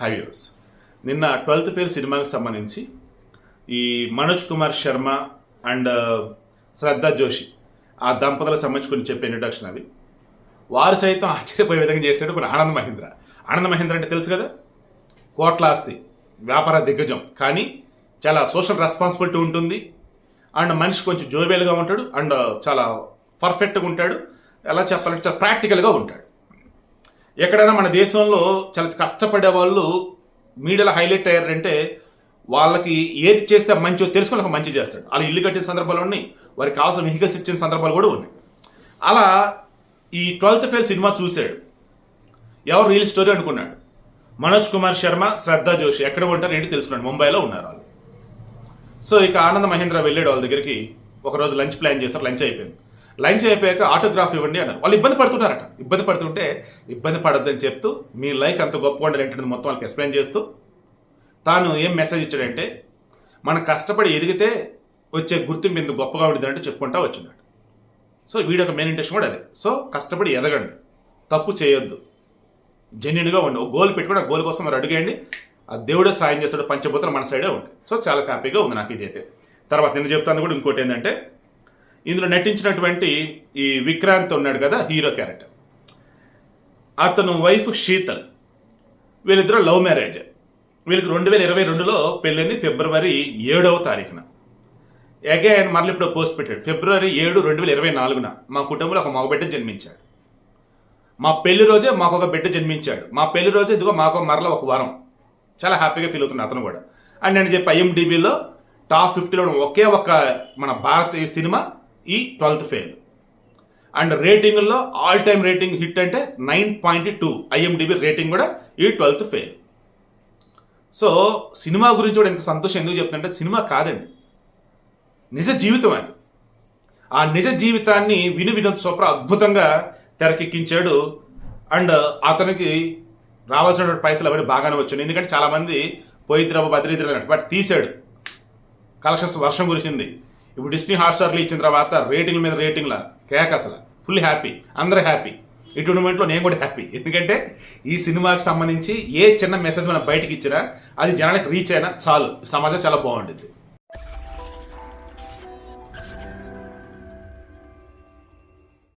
High హైవ్యూర్స్ నిన్న twelfth fail సినిమాకి సంబంధించి ఈ మనోజ్ కుమార్ శర్మ అండ్ uh, శ్రద్ధ జోషి ఆ దంపతులకు సంబంధించి కొన్ని చెప్పే ఇంట్రడక్షన్ అవి. వారు సైతం ఆశ్చర్యపోయే విధంగా చేశాడు కొన్ని ఆనంద్ మహేంద్ర. ఆనంద్ మహేంద్ర అంటే తెలుసు కదా? కోట్ల ఆస్తి వ్యాపార దిగ్గజం. కానీ చాలా సోషల్ రెస్పాన్సిబిలిటీ ఉంటుంది. అండ్ మనిషి కొంచెం జోబేలుగా ఉంటాడు. అండ్ uh, చాలా పర్ఫెక్ట్గా ఉంటాడు. ఎలా చెప్పాలంటే చాలా ప్రాక్టికల్గా ఉంటాడు. ఎక్కడైనా మన దేశంలో చాలా కష్టపడే వాళ్ళు మీడియాలో హైలైట్ అయ్యారంటే వాళ్ళకి ఏది చేస్తే మంచో తెలుసుకొని ఒక మంచి చేస్తాడు. అలా ఇల్లు కట్టిన సందర్భాలు ఉన్నాయి వారికి కావాల్సిన వెహికల్స్ ఇచ్చిన సందర్భాలు కూడా ఉన్నాయి. అలా ఈ ట్వెల్త్ ఫెయిల్ సినిమా చూశాడు. ఎవరు రియల్ స్టోరీ అనుకున్నాడు? మనోజ్ కుమార్ శర్మ శ్రద్ధ జోషి. ఎక్కడ ఉంటారు ఏంటి తెలుసుకున్నాడు. ముంబైలో ఉన్నారు వాళ్ళు. సో ఇక ఆనంద మహేంద్ర వెళ్ళాడు వాళ్ళ దగ్గరికి. ఒకరోజు లంచ్ ప్లాన్ చేశారు లంచ్ అయిపోయింది. లంచ్ అయిపోయాక ఆటోగ్రాఫ్ ఇవ్వండి అన్నారు. వాళ్ళు ఇబ్బంది పడుతున్నారట. ఇబ్బంది పడుతుంటే ఇబ్బంది పడొద్దని చెప్తూ మీ లైఫ్ ఎంత గొప్పగా ఉండాలి ఏంటనేది మొత్తం వాళ్ళకి ఎక్స్ప్లెయిన్ చేస్తూ తాను ఏం మెసేజ్ ఇచ్చాడంటే మనం కష్టపడి ఎదిగితే వచ్చే గుర్తింపు ఎందుకు గొప్పగా ఉంటుంది అంటే చెప్పుకుంటా వచ్చిందట. సో వీడియో యొక్క మెయిన్ ఇంటెన్షన్ కూడా అదే. సో కష్టపడి ఎదగండి. తప్పు చేయొద్దు. జెన్యున్గా ఉండి. ఒక గోల్ పెట్టుకుని ఆ గోల్ కోసం మరి అడిగేయండి. ఆ దేవుడే సాయం చేస్తాడు పంచభూతలు మన సైడే ఉంటాయి. సో చాలా హ్యాపీగా ఉంది నాకు ఇదైతే. తర్వాత నేను చెప్తాను కూడా ఇంకోటి ఏంటంటే ఇందులో నటించినటువంటి ఈ విక్రాంత్ ఉన్నాడు కదా హీరో క్యారెక్టర్. అతను వైఫ్ శీతల్ వీళ్ళిద్దరూ లవ్ మ్యారేజ్. వీళ్ళకి రెండు వేల ఇరవై రెండులో పెళ్ళింది ఫిబ్రవరి ఏడవ తారీఖున. ఎగేన్ మరల ఇప్పుడు పోస్ట్ పెట్టాడు. ఫిబ్రవరి ఏడు రెండు వేల ఇరవై నాలుగున మా కుటుంబంలో ఒక మగబిడ్డ జన్మించాడు. మా పెళ్ళి రోజే మాకు ఒక బిడ్డ జన్మించాడు. మా పెళ్ళి రోజే ఇదిగో మాకు మరల ఒక వారం. చాలా హ్యాపీగా ఫీల్ అవుతున్నాడు అతను కూడా. అండ్ నేను చెప్పి ఐఎండిబిలో టాప్ ఫిఫ్టీలో ఒకే ఒక మన భారతీయ సినిమా ఈ ట్వెల్త్ ఫెయిల్. అండ్ రేటింగ్లో ఆల్ టైమ్ రేటింగ్ హిట్ అంటే nine point two IMDb rating కూడా ఈ ట్వెల్త్ ఫెయిల్. సో సినిమా గురించి కూడా ఎంత సంతోషం ఎందుకు చెప్తుంటే సినిమా కాదండి. నిజ జీవితం అది. ఆ నిజ జీవితాన్ని విను వినోద్ చోప్రా అద్భుతంగా తెరకెక్కించాడు. అండ్ అతనికి రావాల్సిన పైసలు అవన్నీ బాగానే వచ్చింది ఎందుకంటే చాలామంది పోయిద్రవ బద్రీద్ర బట్ తీశాడు. కలెక్షన్స్ వర్షం కురిసింది. ఇప్పుడు డిస్నీ హాట్స్టార్లో ఇచ్చిన తర్వాత రేటింగ్ల మీద రేటింగ్ల కేక్ అసలు. Full happy. అందరూ హ్యాపీ. ఇటువంటి మూమెంట్లో నేను కూడా హ్యాపీ. ఎందుకంటే ఈ సినిమాకి సంబంధించి ఏ చిన్న మెసేజ్ మనం బయటకి ఇచ్చినా అది జనానికి రీచ్ అయినా చాలు. సమాజం చాలా బాగుంటుంది.